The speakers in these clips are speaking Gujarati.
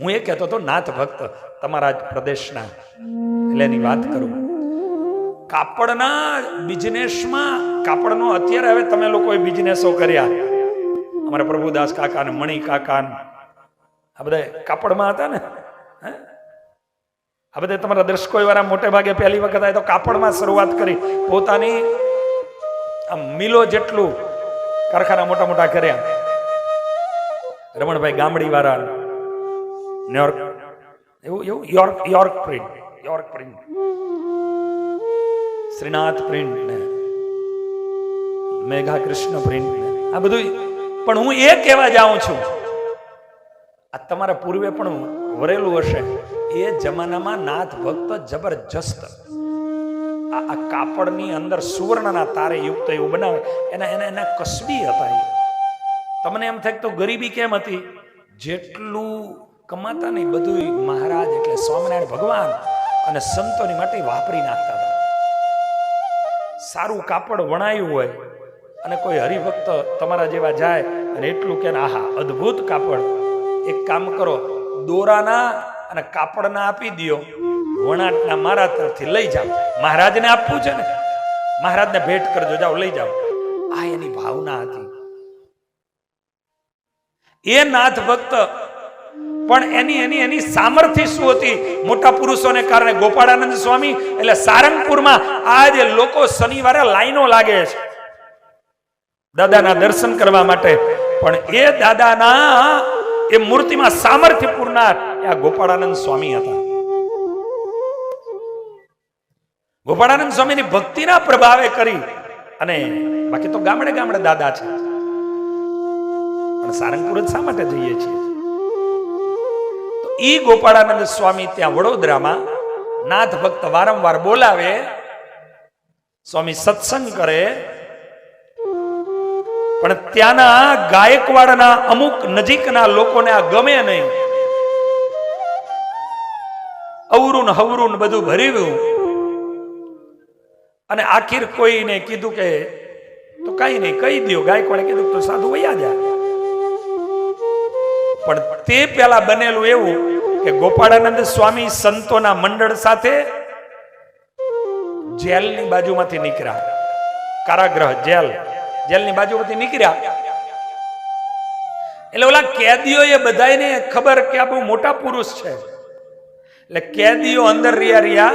હું એ કહેતો હતો, નાથ ભક્ત, તમારા પ્રદેશના. એટલે એની વાત કરું. કાપડના બિઝનેસમાં, કાપડનો અત્યારે હવે તમે લોકોએ બિઝનેસો કર્યા. અમારા પ્રભુદાસ કાકા ને મણિ કાકા આ બધા કાપડમાં હતા ને? હે? આ બધા તમારા દર્શકો વાળા મોટે ભાગે પહેલી વખત આવે તો કાપડમાં શરૂઆત કરી. પોતાની આમ મિલો જેટલું કારખાના મોટા મોટા કર્યા. રમણભાઈ ગામડી વાળા ન્યુયોર્ક એવું એવું York York print York print Shrinath print ને મેઘા કૃષ્ણ પ્રિન્ટ ને આ બધું પણ હું એ કહેવા જાઉં છું, આ તમારા પૂર્વે પણ વરેલું હશે, એ જમાનામાં નાથ ભક્ત જબરજસ્ત. આ કાપડની અંદર સુવર્ણના તારે યુક્ત એવું બનાવે, એના એના એના કસબી હતા તમને એમ થાય તો ગરીબી કેમ હતી? જેટલું કમાતા નહીં બધું મહારાજ એટલે સ્વામિનારાયણ ભગવાન અને સંતોની માટે વાપરી નાખતા હતા. સારું કાપડ વણાયું હોય અને કોઈ હરિભક્ત તમારા જેવા જાય અને એટલું કે આહા, અદ્ભુત કાપડ. એક કામ કરો, દોરાના અને કાપડના આપી દ્યો. વણાટના મારા તરફથી લઈ જાઓ. મહારાજને આપવું છે ને? મહારાજને ભેટ કરજો, જાઓ, લઈ જાઓ. આ એની ભાવના હતી. એ નાથ ભક્ત પણ એની એની એની સામર્થ્ય શું હતી? મોટા પુરુષોને કારણે ગોપાળાનંદ સ્વામી એટલે સારંગપુરમાં આજે લોકો શનિવારે લાઈનો લાગે છે. દાદાના દર્શન કરવા માટે. પણ એ દાદાના એ મૂર્તિમાં સામર્થ્ય પૂરનાર આ ગોપાળાનંદ સ્વામી હતા. ગોપાળાનંદ સ્વામીની ભક્તિના પ્રભાવે કરી અને બાકી તો ગામડે ગામડે દાદા છે. પણ સારંગપુર જ શા માટે જઈએ છીએ? ઈ ગોપાળાનંદ સ્વામી ત્યાં વડોદરામાં નાથ ભક્ત વારંવાર બોલાવે, સ્વામી સત્સંગ કરે. પણ ત્યાંના ગાયકવાડના અમુક નજીકના લોકોને આ ગમે નહીં. અવરું હવરું બધું ભર્યું. અને આખીર કોઈને કીધું કે, તો કઈ નહીં, કહી દો ગાયકવાડે કીધું તો સાધુ વૈયા જા. પણ તે પેલા બનેલું એવું કે ગોપાળાનંદ સ્વામી સંતોના મંડળ સાથે જેલની બાજુમાંથી નીકળ્યા. કારાગ્રહ જેલ. જેલની બાજુમાંથી નીકળ્યા. એટલે ઓલા કેદીઓ એ બધાને ખબર કે આ બહુ મોટા પુરુષ છે. એટલે કેદીઓ અંદર રહ્યા રહ્યા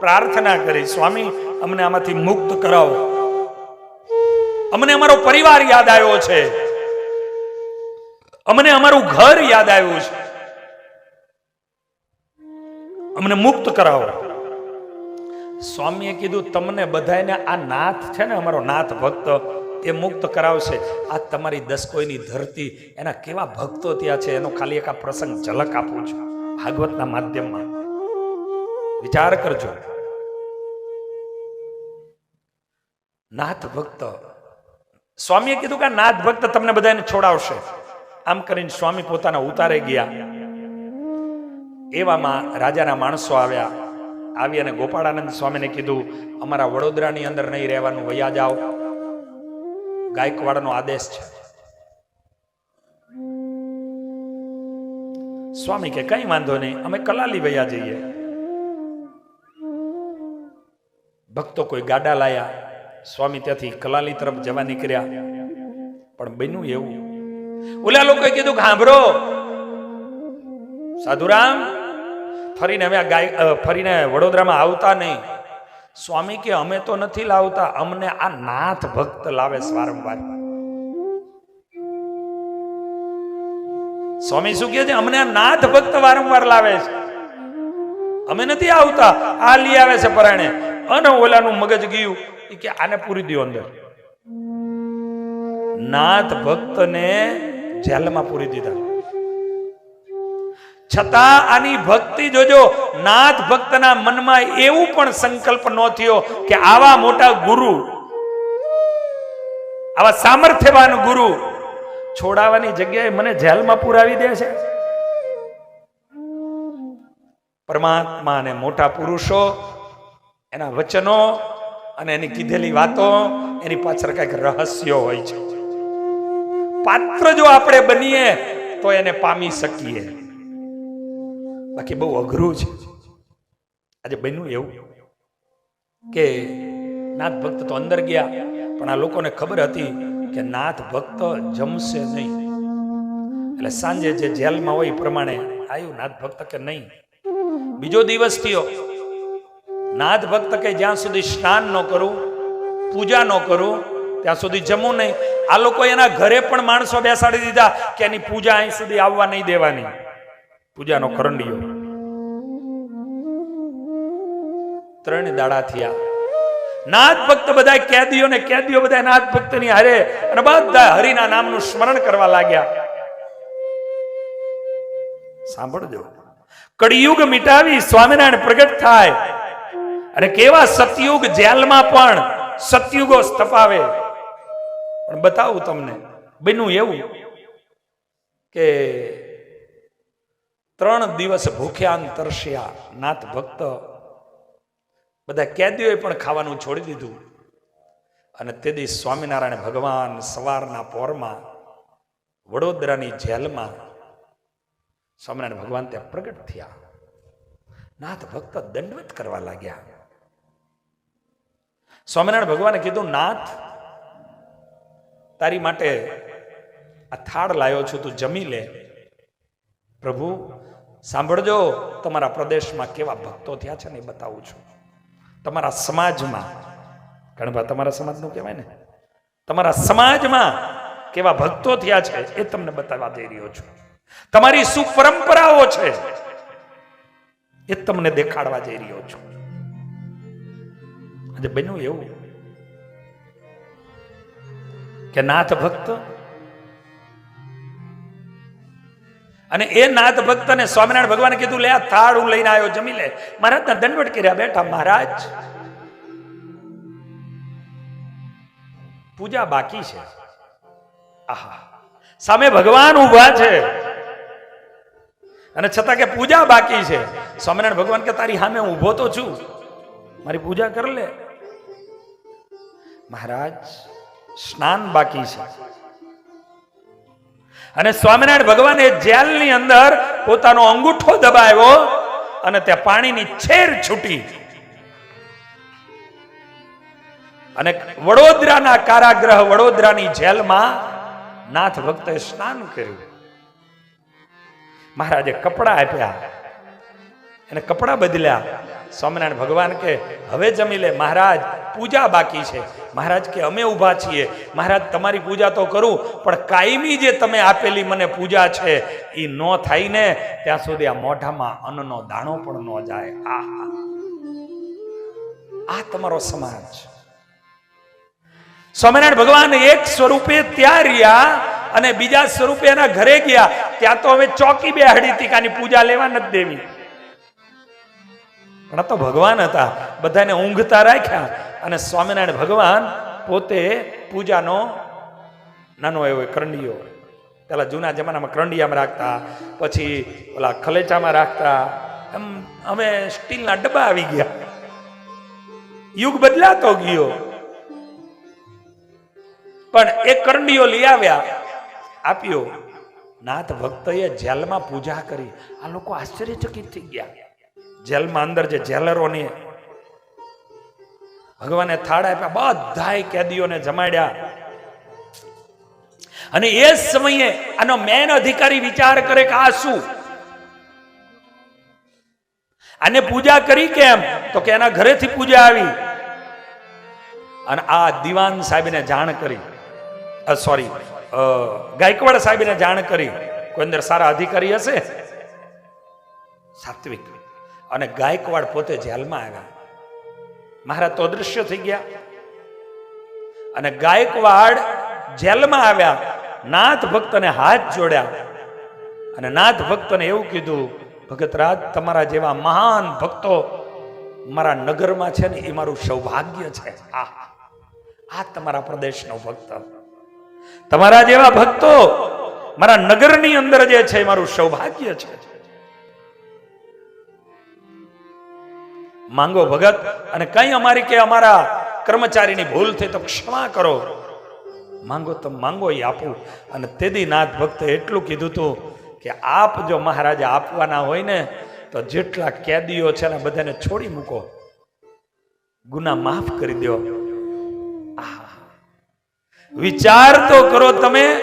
પ્રાર્થના કરી, સ્વામી, અમને આમાંથી મુક્ત કરાવો. અમને અમારો પરિવાર યાદ આવ્યો છે. અમને અમારું ઘર યાદ આવ્યું છે. અમને મુક્ત કરાવો. સ્વામીએ કીધું, તમને બધાને આ નાથ છે ને, અમારો નાથ ભક્ત, એ મુક્ત કરાવશે. આ તમારી દસકોઈની ધરતી, એના કેવા ભક્તો ત્યાં છે, એનો ખાલી એક આ પ્રસંગ ઝલક આપું છું. ભાગવતના માધ્યમમાં. વિચાર કરજો. નાથ ભક્ત. સ્વામીએ કીધું કે નાથ ભક્ત તમને બધાને છોડાવશે. આમ કરીને સ્વામી પોતાના ઉતારે ગયા. એવામાં રાજાના માણસો આવ્યા. આવી અને ગોપાળાનંદ સ્વામીને કીધું, અમારા વડોદરાની અંદર નહીં રહેવાનું, વયા જાઓ. ગાયકવાડનો આદેશ છે. સ્વામી કે, કઈ વાંધો નહીં, અમે કલાલી વયા જઈએ. ભક્તો કોઈ ગાડા લાયા. સ્વામી ત્યાંથી કલાલી તરફ જવા નીકળ્યા. પણ બન્યું એવું. ઓલા લોકોએ કીધું કે સાધુરામ, ફરીને અમે ગાય ફરીને વડોદરામાં આવતા નહીં. સ્વામી કે, અમે તો નથી લાવતા, અમને આ નાથ ભક્ત લાવે વારંવાર. સ્વામી શું કહે છે? અમને આ નાથ ભક્ત વારંવાર લાવે છે. અમે નથી આવતા, આ લઈ આવે છે પરાણે. અને ઓલાનું મગજ ગયું કે, આને પૂરી દો અંદર. નાથ ભક્તને જેલમાં પૂરી દીધા. છતાં આની ભક્તિ જોજો, નાથ ભક્તના મનમાં એવું પણ સંકલ્પ ન થયો કે આવા મોટા ગુરુ, આવા સામર્થ્યવાન ગુરુ છોડાવવાની જગ્યાએ મને જેલમાં પુરાવી દે છે. પરમાત્મા અને મોટા પુરુષો, એના વચનો અને એની કીધેલી વાતો, એની પાછળ કંઈક રહસ્યો હોય છે. પાત્ર જો આપણે બનીએ, તો એને પામી શકીએ. બાકી બહુ અઘરું છે. આજે બન્યું એવું કે નાથ ભક્ત તો અંદર ગયા, પણ આ લોકોને ખબર હતી કે નાથ ભક્ત જમશે નહીં. એટલે સાંજે જે જેલમાં હોય એ પ્રમાણે આવ્યું નાથ ભક્ત કે નહીં. બીજો દિવસ થયો. નાથ ભક્ત કે જ્યાં સુધી સ્નાન ન કરું, પૂજા ન કરું ત્યાં સુધી જમું નહીં. આ લોકો એના ઘરે પણ માણસો બેસાડી દીધા કે એની પૂજા અહીં સુધી આવવા નહીં દેવાની. પૂજાનો કરંડિયો. ત્રણ દાડા થયા. નાથ ભક્ત બધા કેદીઓ ને કેદીઓ બધા નાથ ભક્તની હારે અને બધા હરિના નામનું સ્મરણ કરવા લાગ્યા. સાંભળજો. કળિયુગ મિટાવી સ્વામિનારાયણ પ્રગટ થાય. અને કેવા સતયુગ જેલમાં પણ સતયુગો સ્થપાવે. પણ બતાવું તમને. બન્યું એવું કે ત્રણ દિવસ ભૂખ્યાન તરસ્યા નાથ ભક્ત. બધા કેદીઓએ પણ ખાવાનું છોડી દીધું. અને તે દિવસ સ્વામિનારાયણ ભગવાન સવારના પોરમાં વડોદરાની જેલમાં સ્વામિનારાયણ ભગવાન ત્યાં પ્રગટ થયા. નાથ ભક્ત દંડવત કરવા લાગ્યા. સ્વામિનારાયણ ભગવાને કીધું નાથ તારી માટે આ થાળ લાયો છું, તું જમી લે. પ્રભુ, સાંભળજો, તમારા પ્રદેશમાં કેવા ભક્તો થયા છે ને એ બતાવું છું. તમારા સમાજમાં, ગણભા, તમારા સમાજનું કહેવાય ને? તમારા સમાજમાં કેવા ભક્તો થયા છે એ તમને બતાવવા જઈ રહ્યો છું. તમારી શું પરંપરાઓ છે એ તમને દેખાડવા જઈ રહ્યો છું. આજે બન્યું એવું? કે નાથ ભક્ત? અને એ નાથ ભક્તને સ્વામિનારાયણ ભગવાને કીધું, લે, આ થાળ હું લઈને આવ્યો, જમી લે. મહારાજના દંડવટ કર્યા બેઠા, મહારાજ, પૂજા બાકી છે. આહા, સામે ભગવાન ઊભા છે. અને છતાં કે પૂજા બાકી છે. સ્વામિનારાયણ ભગવાન કે, તારી સામે ઊભો તો છું. મારી પૂજા કર લે. મહારાજ સ્નાન બાકી છે. અને સ્વામિનારાયણ ભગવાને જેલની અંદર પોતાનો અંગૂઠો દબાવ્યો અને ત્યાં પાણીની છેર છૂટી. અને વડોદરાના કારાગ્રહ વડોદરાની જેલમાં નાથ ભક્તે સ્નાન કર્યું. મહારાજે કપડા આપ્યા. એને કપડા બદલ્યા. સ્વામિનારાયણ ભગવાન કે, હવે જમી લે, મહારાજ, પૂજા બાકી છે. મહારાજ કે અમે ઊભા છીએ. મહારાજ, તમારી પૂજા તો કરું, પણ કાયમી જે તમે આપેલી મને પૂજા છે, એ ન થાય ને, ત્યાં સુધી આ મોઢામાં અન્નનો દાણો પણ ન જાય. આ આ તમારો સમાજ સ્વામિનારાયણ ભગવાન એક સ્વરૂપે ત્યાં રહ્યા અને બીજા સ્વરૂપે એના ઘરે ગયા. ત્યાં તો હવે ચોકી બે હડી ટીકાની પૂજા લેવા નથી દેવી. પણ તો ભગવાન હતા. બધાને ઊંઘતા રાખ્યા. અને સ્વામિનારાયણ ભગવાન પોતે પૂજાનો નાનો એવો કરંડિયો પેલા જૂના જમાનામાં કરંડિયામાં રાખતા, પછી ઓલા ખલેચામાં રાખતા, એમ હવે સ્ટીલના ડબ્બા આવી ગયા. યુગ બદલાતો ગયો. પણ એક કરંડિયો લઈ આવ્યા, આપ્યો. નાથ ભક્તએ જેલમાં પૂજા કરી. આ લોકો આશ્ચર્યચકિત થઈ ગયા. જેલમાં અંદર જે જેલરોની ભગવાને થાળ આપ્યા, બધાય કેદીઓને જમાડ્યા. અને એ જ સમયે આનો મેન અધિકારી વિચાર કરે કે આ શું? આને પૂજા કરી કેમ? તો કે એના ઘરેથી પૂજા આવી. અને આ દિવાન સાહેબને જાણ કરી. સોરી ગાયકવાડ સાહેબને જાણ કરી. કોઈ અંદર સારા અધિકારી હશે? સાત્વિક. અને ગાયકવાડ પોતે જેલમાં આવ્યા. મહારાજ તો અદૃશ્ય થઈ ગયા. અને ગાયકવાડ જેલમાં આવ્યા, નાથ ભક્તને હાથ જોડ્યા. અને નાથ ભક્તને એવું કીધું ભગતરાજ તમારા જેવા મહાન ભક્તો મારા નગરમાં છે ને, એ મારું સૌભાગ્ય છે. આ આ તમારા પ્રદેશનો ભક્ત. તમારા જેવા ભક્તો મારા નગરની અંદર જે છે, એ મારું સૌભાગ્ય છે. માંગો ભગત, અને કઈ અમારી કે અમારા કર્મચારીની ભૂલ થઈ તો ક્ષમા કરો. માંગો તો માંગો એ આપું. અને તેદી નાથ ભક્તે એટલું કીધું હતું કે આપ જો મહારાજા આપવાના હોય ને, તો જેટલા કેદીઓ છે ને બધાને છોડી મૂકો. ગુના માફ કરી દો. વિચાર તો કરો તમે.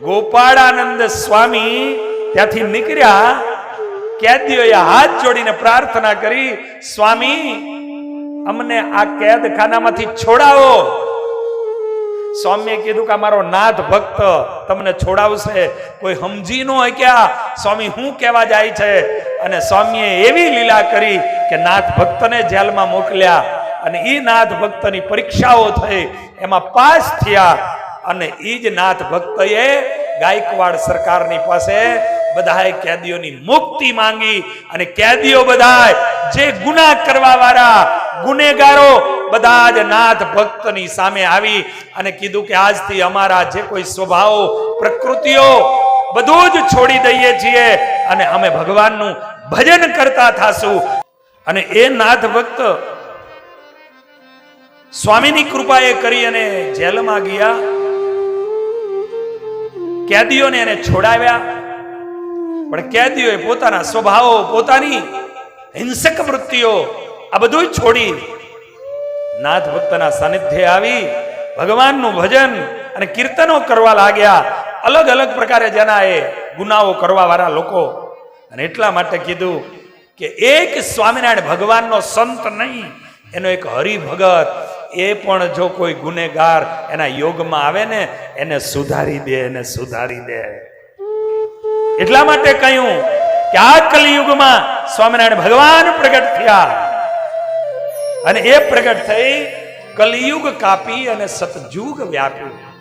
ગોપાળાનંદ સ્વામી ત્યાંથી નીકળ્યા કેદીઓએ હાથ જોડીને પ્રાર્થના કરી, સ્વામી, અમને આ કેદખાનામાંથી છોડાવો. સ્વામીએ કીધું કે મારો નાથ ભક્ત તમને છોડાવશે. કોઈ સમજી ન કે સ્વામી શું કહેવા જાય છે? અને સ્વામીએ એવી લીલા કરી કે નાથ ભક્તને જેલમાં મોકલ્યા અને એ નાથ ભક્તની પરીક્ષાઓ થઈ. એમાં પાસ થયા અને એ જ નાથ ભક્તએ ગાયકવાડ સરકારની પાસે બધાએ કેદીઓની મુક્તિ માંગી અને કેદીઓ બધાય જે ગુના કરવા વાળા ગુનેગારો બધા જ નાથ ભક્તની સામે આવી અને કીધું કે આજથી અમારા જે કોઈ સ્વભાવો, પ્રકૃતિઓ બધું જ છોડી દઈએ છીએ અને અમે ભગવાનનું ભજન કરતા થાશું. અને એ નાથ ભક્ત સ્વામીની કૃપાએ કરી અને જેલમાં ગયા. કેદીઓને એને છોડાવ્યા. પણ કેદીઓએ પોતાના સ્વભાવો, પોતાની હિંસક વૃત્તિઓ આ બધું છોડી નાથ ભક્તના સાનિધ્ય આવી, ભગવાનનું ભજન અને કીર્તનો કરવા લાગ્યા. અલગ અલગ પ્રકારે જેના એ ગુનાઓ કરવા વાળા લોકો. અને એટલા માટે કીધું કે એક સ્વામિનારાયણ ભગવાનનો સંત નહીં, એનો એક હરિભગત, એ પણ જો કોઈ ગુનેગાર એના યોગમાં આવે ને, એને સુધારી દે, એને સુધારી દે. એટલા માટે કહ્યું કે આ કલિયુગમાં સ્વામિનારાયણ ભગવાન પ્રગટ થયા. અને એ પ્રગટ થઈ કલિયુગ કાપી અને સતયુગ વ્યાપ્યું.